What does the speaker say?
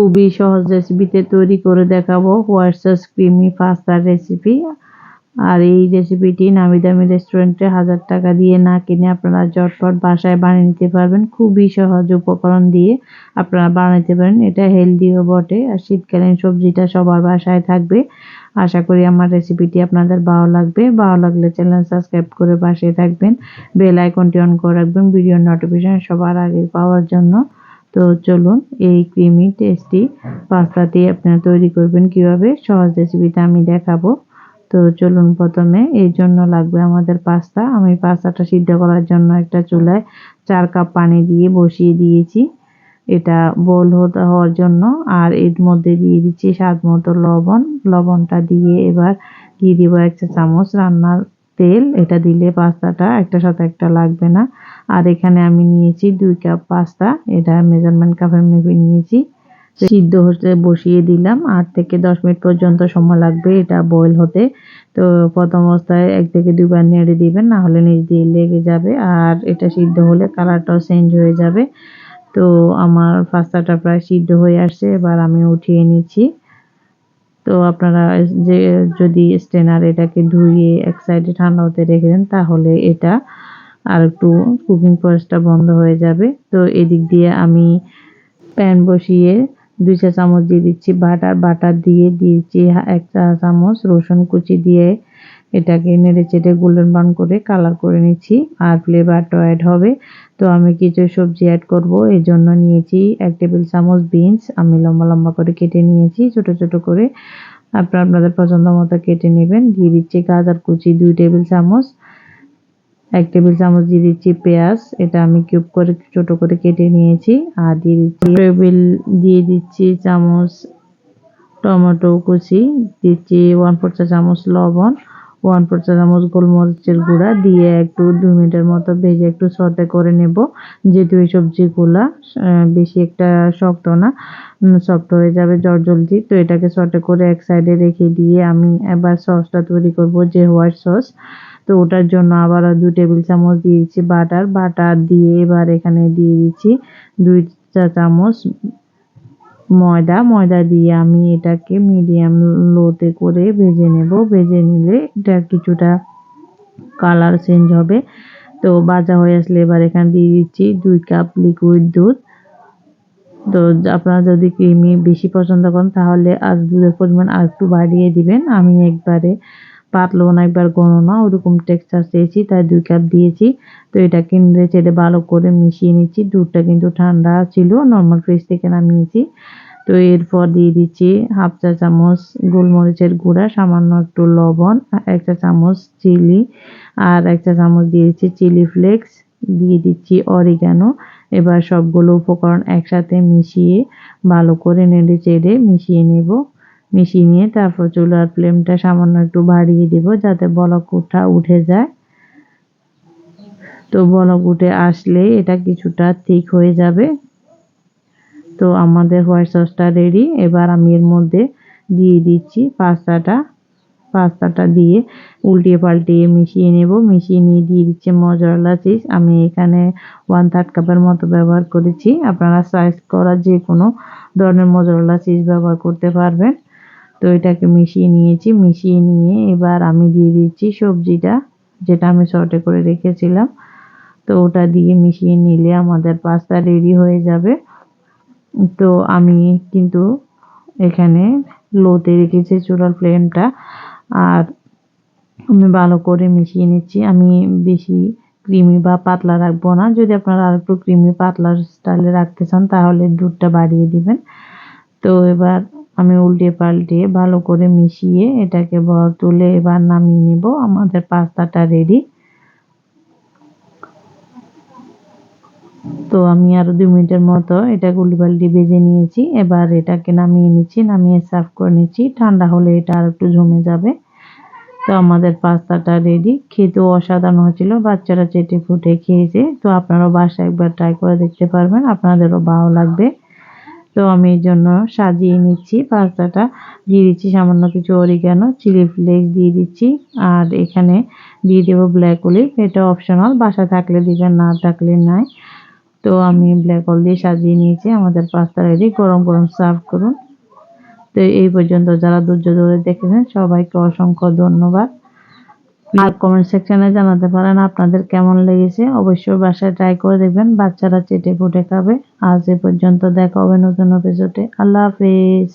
খুবই সহজ রেসিপিতে তৈরি করে দেখাবো। হোয়াইট ক্রিমি পাস্তার রেসিপি আর এই রেসিপিটি নামি দামি রেস্টুরেন্টে হাজার টাকা দিয়ে না কিনে আপনারা জটপট বাসায় বানিয়ে নিতে পারবেন। খুবই সহজ উপকরণ দিয়ে আপনারা বানাতে পারেন। এটা হেলদিও বটে। আর শীতকালীন সবজিটা সবার বাসায় থাকবে। আশা করি আমার রেসিপিটি আপনাদের ভালো লাগবে। ভালো লাগলে চ্যানেল সাবস্ক্রাইব করে পাশে থাকবেন। বেল আইকনটি অন করে রাখবেন। ভিডিও নোটিফিকেশন সবার আগে পাওয়ার জন্য। তো চলুন এই ক্রিমি টেস্টি পাস্তাটি আপনারা তৈরি করবেন কীভাবে? সহজ রেসিপিতে আমি দেখাবো। তো চলুন প্রথমে এই জন্য লাগবে আমাদের পাস্তা আমি পাস্তাটা সিদ্ধ করার জন্য একটা চুলায় চার কাপ পানি দিয়ে বসিয়ে দিয়েছি। এটা বোল হওয়ার জন্য। আর এর মধ্যে দিয়ে দিচ্ছি স্বাদ মতো লবণ। লবণটা দিয়ে এবার দিয়ে দিব একটা চামচ রান্নার তেল। এটা দিলে পাস্তাটা একটা সাথে একটা লাগবে না। আর এখানে আমি নিয়েছি দুই কাপ পাস্তা। এটা মেজারমেন্ট কাপে মেপে নিয়েছি। সিদ্ধ হতে বসিয়ে দিলাম। আট থেকে দশ মিনিট পর্যন্ত সময় লাগবে এটা বয়েল হতে। তো প্রথম অবস্থায় এক থেকে দুবার নেড়ে দিবেন, না হলে নিচ দিয়ে লেগে যাবে। আর এটা সিদ্ধ হলে কালারটাও চেঞ্জ হয়ে যাবে। তো আমার পাস্তাটা প্রায় সিদ্ধ হয়ে আসছে। এবার আমি উঠিয়ে নিচ্ছি। তো আপনারা যে যদি স্টেনার এটাকে ধুয়ে এক সাইডে ঠান্ডা হতে রেখে দেন, তাহলে এটা আর একটু কুকিং প্রসেসটা বন্ধ হয়ে যাবে। তো এদিক দিয়ে আমি প্যান বসিয়ে দুই চা চামচ দিয়ে দিচ্ছি বাটার। বাটার দিয়ে দিয়েছি এক চা চামচ রসুন কুচি দিয়ে এটাকে নেড়ে চেড়ে গোল্ডেন ব্রাউন করে কালার করে নিচ্ছি। আর ফ্লেভারটাও অ্যাড হবে। তো আমি কিছু সবজি অ্যাড করব। এই জন্য নিয়েছি এক টেবিল চামচ বিনস আমি লম্বা লম্বা করে কেটে নিয়েছি, ছোট ছোট করে। আপনার আপনাদের পছন্দ মতো কেটে নেবেন। দিয়ে দিচ্ছি গাজর কুচি দুই টেবিল চামচ। এক টেবিল চামচ দিয়ে দিচ্ছি পেঁয়াজ, এটা আমি কিউব করে ছোট করে কেটে নিয়েছি। আর দিয়ে দিচ্ছি টেবিল, দিয়ে দিচ্ছি চামচ টমেটো কুচি, দিচ্ছি ওয়ান ফোর চা চামচ লবণ ওয়ান ফোর চা চামচ গোলমরিচের গুঁড়া, দিয়ে একটু দু মিনিটের মতো ভেজে একটু সতে করে নেব। যেহেতু এই সবজিগুলা বেশি একটা শক্ত না সফট হয়ে যাবে জলদি তো এটাকে সটে করে এক সাইডে রেখে দিয়ে আমি এবার সসটা তৈরি করব যে হোয়াইট সস তো ওটার জন্য আবার দু টেবিল চামচ দিয়ে দিচ্ছি বাটার। বাটার দিয়ে এবার এখানে দিয়ে দিচ্ছি দুই চা চামচ ময়দা। ময়দা দিয়ে আমি এটাকে মিডিয়াম লোতে করে ভেজে নেব। ভেজে নিলে এটা কিছুটা কালার চেঞ্জ হবে। তো ভাজা হয়ে আসলে এবার এখানে দিয়ে দিচ্ছি দুই কাপ লিকুইড দুধ। তো আপনারা যদি ক্রিমি বেশি পছন্দ করেন তাহলে আর দুধের পরিমাণ আর একটু বাড়িয়ে দিবেন। আমি একবারে পাতলো না, একবার ঘন না, ওরকম টেক্সচার চেয়েছি, তাই দুই কাপ দিয়েছি। তো এটা নেড়ে চেড়ে ভালো করে মিশিয়ে নিচ্ছি। দুধটা কিন্তু ঠান্ডা ছিল নর্মাল ফ্রিজ থেকে নামিয়েছি। তো এরপর দিয়ে দিচ্ছি হাফ চা চামচ গোলমরিচের গুঁড়া, সামান্য একটু লবণ, এক চা চামচ চিলি, আর এক চা চামচ দিয়ে দিচ্ছি চিলি ফ্লেক্স। দিয়ে দিচ্ছি অরিগানো এবার সবগুলো উপকরণ একসাথে মিশিয়ে ভালো করে নেড়ে চেড়ে মিশিয়ে নেব। মিশিয়ে নিয়ে তারপর চুলার ফ্লেমটা সামান্য একটু বাড়িয়ে দেব যাতে বলক উঠা, উঠে যায়। তো বলক উঠে আসলে এটা কিছুটা ঠিক হয়ে যাবে। তো আমাদের হোয়াইট সসটা রেডি এবার আমি এর মধ্যে দিয়ে দিচ্ছি পাস্তাটা। পাস্তাটা দিয়ে উল্টিয়ে পাল্টিয়ে মিশিয়ে নেব। মিশিয়ে নিয়ে দিয়ে দিচ্ছি মজরলা চিজ আমি এখানে ওয়ান থার্ড কাপের মতো ব্যবহার করেছি। আপনারা সাইজ করা যে কোনো ধরনের মজরলা চিজ ব্যবহার করতে পারবেন। তো এটাকে মিশিয়ে নিয়েছি, মিশিয়ে নিয়ে এবার আমি দিয়ে দিচ্ছি সবজিটা, যেটা আমি শর্টে করে রেখেছিলাম। তো ওটা দিয়ে মিশিয়ে নিলে আমাদের পাস্তা রেডি হয়ে যাবে। তো আমি কিন্তু এখানে লোতে রেখেছি চুলার ফ্লেমটা, আর আমি ভালো করে মিশিয়ে নিচ্ছি। আমি বেশি ক্রিমি বা পাতলা রাখব না। যদি আপনারা আর একটু ক্রিমি পাতলা স্টাইলে রাখতে চান, তাহলে দুধটা বাড়িয়ে দিবেন। তো এবার আমি উল্টে পাল্টে ভালো করে মিশিয়ে এটাকে তুলে এবার নামিয়ে নেব। আমাদের পাস্তাটা রেডি তো আমি আরও দুই মিনিটের মতো এটা গুলিবাল্টি বেজে নিয়েছি। এবার এটাকে নামিয়ে নিচ্ছি, নামিয়ে সার্ভ করে নিচ্ছি। ঠান্ডা হলে এটা আর একটু জমে যাবে। তো আমাদের পাস্তাটা রেডি খেতেও অসাধারণ হয়েছিল। বাচ্চারা চেটে ফুটে খেয়েছে। তো আপনারাও বাসায় একবার ট্রাই করে দেখতে পারবেন। আপনাদেরও ভালো লাগবে। তো আমি এই জন্য সাজিয়ে নিচ্ছি পাস্তাটা। দিয়ে দিচ্ছি সামান্য কিছু অরিগানো চিলি ফ্লেক্স দিয়ে দিচ্ছি। আর এখানে দিয়ে দেবো ব্ল্যাক অলিভ এটা অপশনাল বাসা থাকলে দিবেন, না থাকলে নাই। তো আমি ব্ল্যাক হল দিয়ে সাজিয়ে নিয়েছি, আমাদের পাস্তা রেডি গরম গরম সার্ভ করুন। তো এই পর্যন্ত, যারা ধৈর্য ধরে দেখেছেন, সবাইকে অসংখ্য ধন্যবাদ। আর কমেন্ট সেকশনে জানাতে পারেন আপনাদের কেমন লেগেছে। অবশ্যই বাসায় ট্রাই করে দেখবেন, বাচ্চারা চেটে ফুটে খাবে। আজ এ পর্যন্ত দেখা হবে নতুন এপিসোডে আল্লাহ হাফেজ।